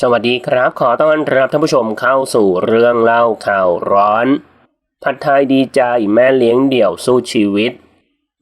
สวัสดีครับ ขอต้อนรับท่านผู้ชมเข้าสู่เรื่องเล่าข่าวร้อน ผัดไทยดีใจแม่เลี้ยงเดี่ยวสู้ชีวิต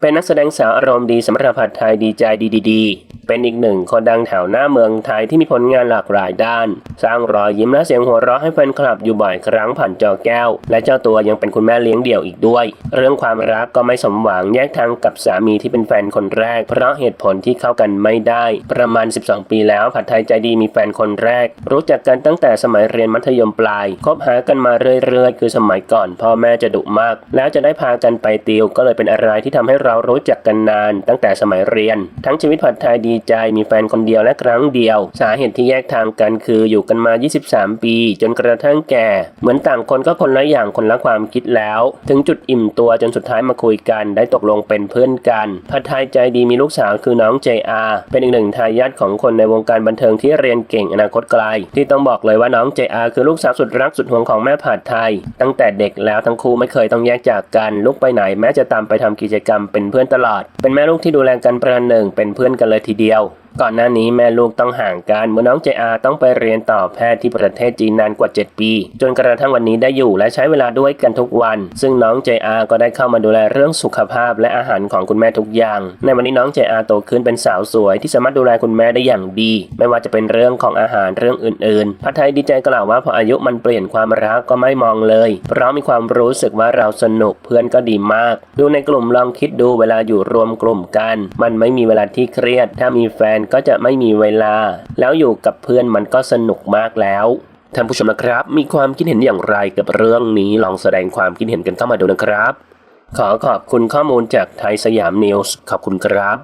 เป็นนักแสดงสาวอารมณ์ดีสำหรับผัดไทยดีใจดีๆ เป็นอีกหนึ่งคนดังแถวหน้าเมืองไทยที่มีผลงานหลากหลายด้าน สร้างรอยยิ้มและเสียงหัวเราะให้แฟนคลับอยู่บ่อยครั้งผ่านจอแก้ว และเจ้าตัวยังเป็นคุณแม่เลี้ยงเดี่ยวอีกด้วย เรื่องความรักก็ไม่สมหวังแยกทางกับสามีที่เป็นแฟนคนแรก เพราะเหตุผลที่เข้ากันไม่ได้ ประมาณ 12 ปีแล้วผัดไทยใจดีมีแฟนคนแรก รู้จักกันตั้งแต่สมัยเรียนมัธยมปลายคบหากันมาเรื่อยๆ คือสมัยก่อน พ่อแม่จะดุมาก แล้วจะได้พากันไปติวก็เลยเป็นอะไรที่ทำให้เรารู้จักกันนาน ตั้งแต่สมัยเรียน ทั้งชีวิตผัดไทยดีใจมีแฟนคนเดียวและครั้งเดียว สาเหตุที่แยกทางกันคืออยู่กันมา 23 ปี จนกระทั่งแก่ เหมือนต่างคนก็คนละอย่างคนละความคิดแล้ว ถึงจุดอิ่มตัวจนสุดท้ายมาคุยกันได้ตกลงเป็นเพื่อนกันผัดไทยใจดีมีลูกสาวคือน้อง JR เป็นอีกหนึ่งทายาทของคนในวงการบันเทิงที่เรียนเก่งอนาคตไกล ที่ต้องบอกเลยว่าน้อง JR คือลูกสาวสุดรักสุดห่วงของแม่ผัดไทย ตั้งแต่เด็กแล้วทั้งคู่ไม่เคยต้องแยกจากกันลุกไปไหนแม้จะตามไปทำกิจกรรมเป็นเพื่อนตลอด เป็นแม่ลูกที่ดูแลกันประหนึ่งเป็นเพื่อนกันเลยทีเดียว video ก่อนหน้านี้แม่ลูกต้องห่างกันเมื่อน้องเจอาต้องไปเรียนต่อแพทย์ที่ประเทศจีนนานกว่า 7 ปี จนกระทั่งวันนี้ได้อยู่และใช้เวลาด้วยกันทุกวัน ซึ่งน้องเจอาก็ได้เข้ามาดูแลเรื่องสุขภาพและอาหารของคุณแม่ทุกอย่าง ในวันนี้น้องเจอาโตขึ้นเป็นสาวสวยที่สามารถดูแลคุณแม่ได้อย่างดี ไม่ว่าจะเป็นเรื่องของอาหารเรื่องอื่นๆพัทไทยดีใจกล่าวว่าพออายุมันเปลี่ยนความรักก็ไม่มองเลย เพราะมีความรู้สึกว่าเราสนุกเพื่อนก็ดีมาก ดูในกลุ่มลองคิดดูเวลาอยู่รวมกลุ่มกัน มันไม่มีเวลาที่เครียด ถ้ามีแฟนก็จะไม่มีเวลา แล้วอยู่กับเพื่อนมันก็สนุกมากแล้วท่านผู้ชมนะครับ มีความคิดเห็นอย่างไรกับเรื่องนี้ลองแสดงความคิดเห็นกันเข้ามาดูนะครับ ขอขอบคุณข้อมูลจากไทยสยามนิวส์ขอบคุณครับ